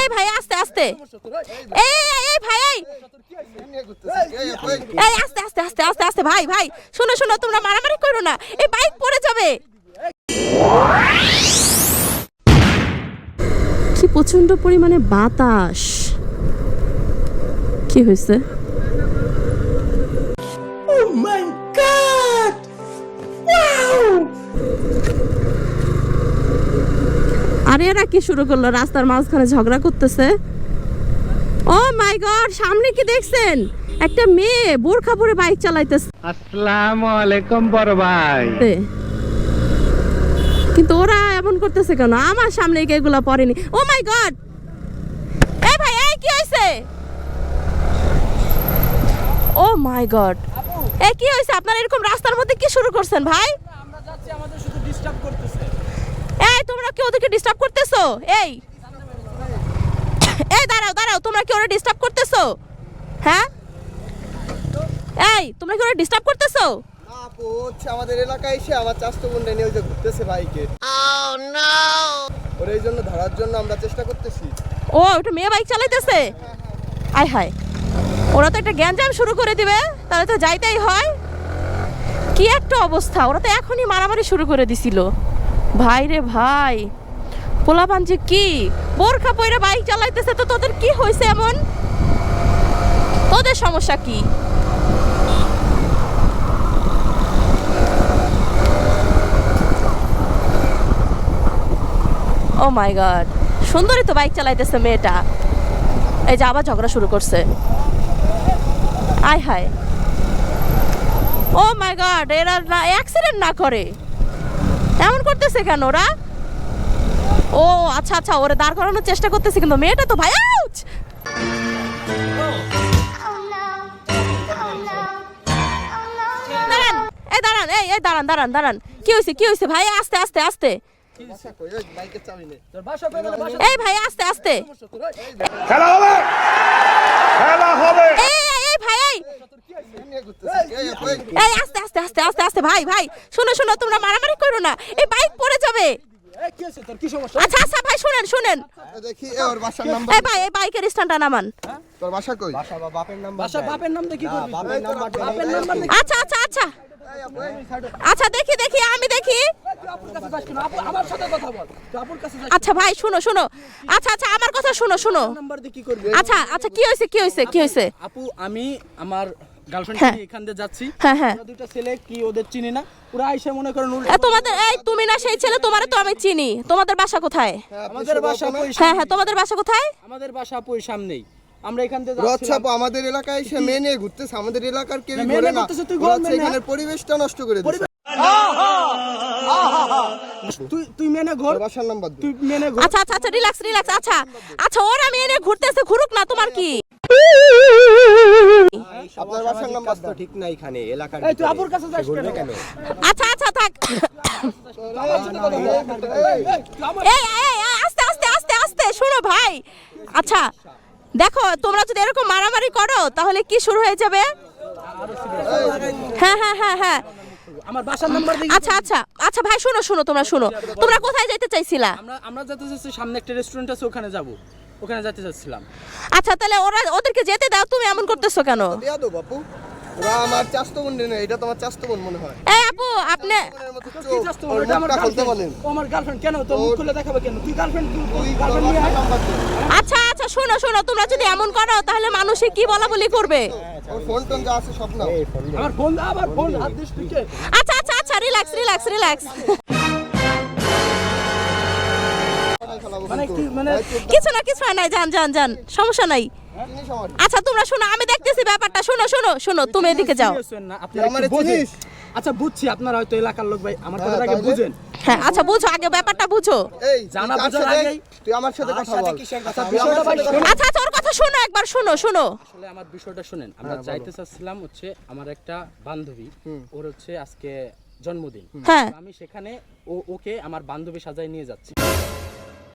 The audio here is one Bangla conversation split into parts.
এই ভাই আস্তে আস্তে। এই এই, ভাই এই। এই আস্তে আস্তে আস্তে আস্তে আস্তে ভাই ভাই। শোনো শোনো তোমরা মারামারি করো না। এই বাইক পড়ে যাবে। কি প্রচণ্ড পরিমাণে বাতাস। কি হয়েছে? আরে এরা কি শুরু করল? রাস্তার মাঝখানে ঝগড়া করতেছে। ও মাই গড সামনে কি দেখছেন? একটা মেয়ে বোরখা পরে বাইক চালাইতেছে। আসসালামু আলাইকুম বড় ভাই। কিন্তু ওরা এমন করতেছে কেন? আমার সামনে কি এগুলা পড়েনি? Oh my god! এই ভাই এই কি হয়েছে ও মাই গড। এ কি হয়েছে আপনারা এরকম রাস্তার মধ্যে কি শুরু করছেন ভাই? আমরা যাচ্ছি আমাদের শুধু ডিস্টার্ব করতেছে। এই তোমরা কি ওদেরকে ডিস্টার্ব করতেছো? এই। এই দাঁড়াও দাঁড়াও তোমরা কি ওরা ডিস্টার্ব করতেছো? হ্যাঁ? এই তোমরা কি ওরা ডিস্টার্ব করতেছো? আমাদের এলাকায় এসে আমার চাষতো বোনটা নিয়ে যে ঘুরতেছে বাইকে ওর এই জন্য ধরার জন্য আমরা চেষ্টা করতেছি। ও ওটা মেয়ে বাইক চালাইতেছে? আয় হায়। ওরা তো একটা গ্যাঞ্জাম শুরু করে দিবে তাহলে তো যাইতেই হয়। কি একটা অবস্থা ওরা তো এখনই মারামারি শুরু করে দিছিল। ভাই রে ভাই, পোলাপান যে কি? বোরখা পয়রা বাইক চালাইতেছে তো তোদের কি হয়েছে এমন? তোদের সমস্যা কি? ও মাই গড, সুন্দরই তো বাইক চালাইতেছে মেয়েটা। এই যে আবার ঝগড়া শুরু করছে। আয় হায়। ও মাই গড, এরা না অ্যাক্সিডেন্ট না করে। এমন করতেছে কেন ওরা? ও আচ্ছা আচ্ছা ওরা দাঁড় করানোর চেষ্টা করতেছে কিন্তু মেয়েটা তো ভাই আউচ! এই দাঁড়ান এই এই দাঁড়ান দাঁড়ান দাঁড়ান। কি হয়েছে কি হয়েছে ভাই আস্তে আস্তে আস্তে। এই ভাই আস্তে আস্তে। খেলা হবে! খেলা হবে! এই এই, ভাই। এই আস্তে আস্তে আস্তে আস্তে আস্তে ভাই ভাই শোনো শোনো তোমরা মারামারি করো না। এই বাইক পড়ে যাবে। এই কি আছে তোর? কি সমস্যা? আচ্ছা আচ্ছা ভাই শুনেন শুনেন। এই দেখি ওর বাসার নাম্বার এই ভাই এই বাইকের স্ট্যান্ডটা নামান। তোর বাসা কই? বাসা বাপের নাম্বার বাসা বাপের নাম দিয়ে করবি? বাপের নাম্বার বাপের নাম্বার আচ্ছা আচ্ছা আচ্ছা। আচ্ছা দেখি দেখি আমি দেখি। আচ্ছা ভাই শুনো শুনো। আচ্ছা আচ্ছা আমার কথা শুনো শুনো। আচ্ছা আচ্ছা কি হয়েছে কি হয়েছে কি হয়েছে? আপু আমি আমার গার্লফ্রেন্ড হ্যাঁ। এখান দিয়ে যাচ্ছি। হ্যাঁ হ্যাঁ। ওরা দুইটা ছেলে কি ওদের চিনি না? ওরা আইসা মনে করেন তোমাদের এই তুমি না সেই ছেলে তোমারে তো আমি চিনি। তোমাদের বাসা কোথায়? আমাদের বাসা হ্যাঁ হ্যাঁ তোমাদের বাসা কোথায়? আমাদের বাসা আপু সামনেই। আমরা এখান দিয়ে আচ্ছা আমাদের এলাকায় এসে মেয়ে নিয়ে ঘুরতেছে। আমাদের এলাকার কেউ ঘুরে না। ওরা মেয়ে এখানের পরিবেশটা নষ্ট করে দিচ্ছে তুই তুই মেনে ঘর। বাসার নাম্বার তুই তুই মেনে ঘর। আচ্ছা আচ্ছা আচ্ছা রিল্যাক্স রিল্যাক্স আচ্ছা। আচ্ছা ওরা মেয়ে নিয়ে ঘুরতেছে ঘুরুক না তোমার কি? আপনার বাসার নাম্বার তো ঠিক না এখানে এলাকার এই তুই আপুর কাছে যাস কেন? আচ্ছা আচ্ছা থাক। এই এই এই, আস্তে আস্তে আস্তে আস্তে শোনো ভাই। আচ্ছা দেখো তোমরা যদি এরকম মারামারি করো তাহলে কি শুরু হয়ে যাবে? হ্যাঁ হ্যাঁ হ্যাঁ হ্যাঁ। আমার বাসার নাম্বার দিয়ে আচ্ছা আচ্ছা আচ্ছা ভাই শোনো শোনো তোমরা শোনো। তোমরা কোথায় যেতে চাইছিলা? আমরা আমরা যেতে চাচ্ছি সামনে একটা রেস্টুরেন্ট আছে ওখানে যাব। ওখানে যেতে চাচ্ছিলাম। আচ্ছা তাহলে ওরা ওদেরকে যেতে দাও তুমি এমন করতেছো কেন? দেয়া দো বাপু ওরা আমার চাষতো বোন নেই এটা তোমার চাষতো বোন মনে হয়। এই আপু আপনি কি চোখ, চাস তোর? ওর ওটা আমার খুলতে বলেন। ও আমার গার্লফ্রেন্ড কেন? তোর মুখ খুলে দেখাবে কেন? তুই গার্লফ্রেন্ড তুই গার্লফ্রেন্ড নিয়ে। আচ্ছা আচ্ছা শোনো শোনো তোমরা যদি এমন করো তাহলে মানুষে কি বলা বলি করবে? ওর ফোন টোন যা আছে সব নাও। আমার ফোন দে, আবার ফোন হাত দিস তুই কে? আচ্ছা আচ্ছা আচ্ছা রিল্যাক্স রিল্যাক্স রিল্যাক্স কিছু না কিছু হয় নাই যান যান যান সমস্যা নাই। আচ্ছা তোমরা শোনো আমি দেখতেছি ব্যাপারটা শোনো শোনো শোনো তুমি এদিকে যাও? আচ্ছা বুঝছি আপনারা হয়তো এলাকার লোক ভাই আমার হ্যাঁ, কথাটাকে তাহলে? বুঝেন। হ্যাঁ আচ্ছা বুঝো আগে ব্যাপারটা বুঝো। এই জানা বোঝার আগেই- তুই আমার সাথে কথা বল। আচ্ছা কথা? শোনো। আচ্ছা আচ্ছা ওর কথা শোনো একবার শোনো শোনো। আসলে আমার বিষয়টা শুনেন আমরা যাইতে চাচ্ছিলাম হচ্ছে আমার একটা বান্ধবী ওর হচ্ছে আজকে জন্মদিন। হ্যাঁ। আমি সেখানে ও ওকে আমার বান্ধবী সাজায় নিয়ে যাচ্ছি।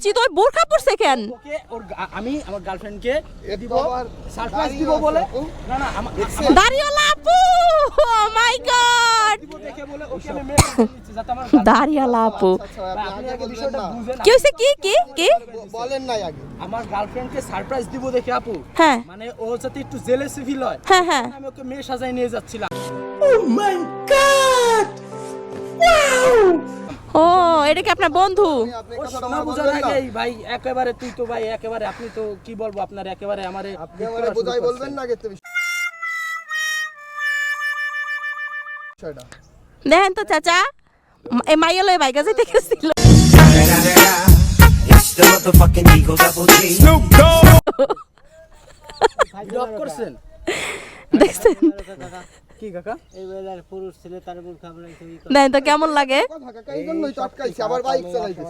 উচিত ওই বোরকা পরছে কেন? ওকে ওর আমি আমার গার্লফ্রেন্ডকে দিব সারপ্রাইজ দিব বলে। না না আমার দাড়িওয়ালা আপু! ও মাই গড দিব দেখে বলে ওকে আমি মেয়ে বানিয়ে দিচ্ছি, যাতে আমার দাড়িওয়ালা আপু। আচ্ছা বুঝেন কি হয়েছে? কি কি কি? বলেন নাই আগে। আমার গার্লফ্রেন্ডকে সারপ্রাইজ দিব দেখে আপু। হ্যাঁ। মানে ও যাতে একটু জেলেসি ফিল হয়। হ্যাঁ হ্যাঁ। আমি ওকে মেয়ে সাজায় নিয়ে যাচ্ছিলাম। ও বন্ধু আপনি- আপনি ও শোনা আমার বোঝার বলবেন না ভাই একেবারে তুই তো ভাই একেবারে আপনি তো কি বলব আপনার একেবারে আমারে আপনি আমারে বোঝাই বলবেন না আগে তো দেখেন তো চাচা এই মাইয়ালয় বাইকা যেতে গেছিল। It's the কাকা? পুরুষ ছেলে তার কি কাকা দেখেন তো কেমন লাগে? কথা এই জন্যই তো আটকাইছি আবার বাইক চালাইতেছে।